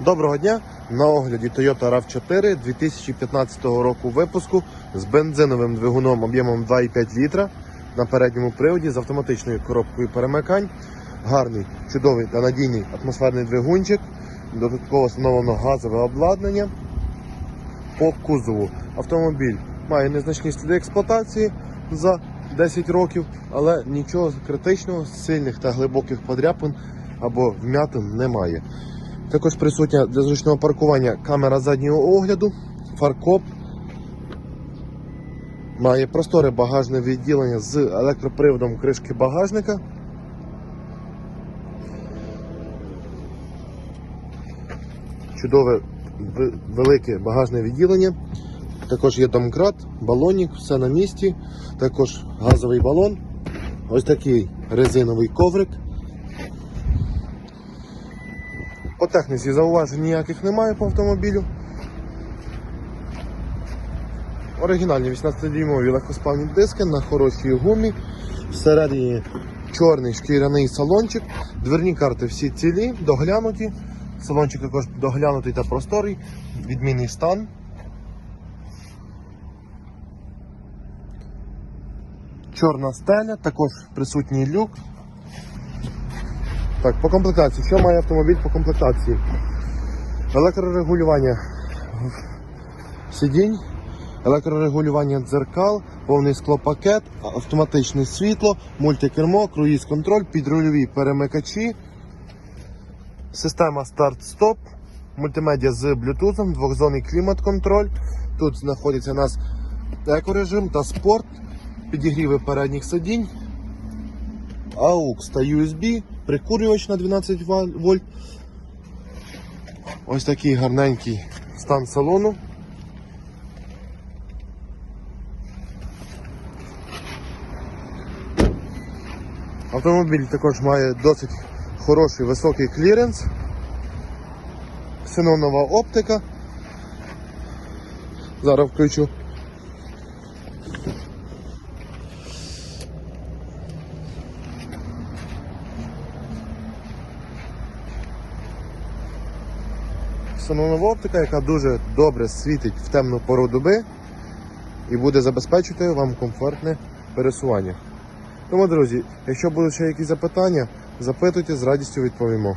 Доброго дня! На огляді Toyota RAV4 2015 року випуску з бензиновим двигуном об'ємом 2,5 літра на передньому приводі з автоматичною коробкою перемикань. Гарний, чудовий та надійний атмосферний двигунчик. Додатково встановлено газове обладнання. По кузову автомобіль має незначні сліди експлуатації за 10 років, але нічого критичного, сильних та глибоких подряпин або вмятин немає. Також присутня для зручного паркування камера заднього огляду, фаркоп. Має просторе багажне відділення з електроприводом кришки багажника. Чудове велике багажне відділення. Також є домкрат, балонник, все на місці. Також газовий балон. Ось такий резиновий коврик. По техніці зауважень ніяких немає по автомобілю. Оригінальні 18-дюймові легкосплавні диски на хорошій гумі. Всередині чорний шкіряний салончик. Дверні карти всі цілі, доглянуті. Салончик також доглянутий та просторий, відмінний стан. Чорна стеля, також присутній люк. Так, по комплектації. Що має автомобіль по комплектації? Електрорегулювання сидінь, електрорегулювання дзеркал, повний склопакет, автоматичне світло, мультикермо, круїз-контроль, підрульові перемикачі, система старт-стоп, мультимедіа з блютузом, двохзонний клімат-контроль. Тут знаходиться у нас екорежим та спорт, підігріви передніх сидінь, AUX та USB, прикурювач на 12 вольт. Ось такий гарненький стан салону. Автомобіль також має досить хороший високий кліренс, ксенонова оптика. Зараз включу. Ксенонова оптика, яка дуже добре світить в темну пору доби і буде забезпечити вам комфортне пересування. Тому, друзі, якщо будуть ще якісь запитання, запитуйте, з радістю відповімо.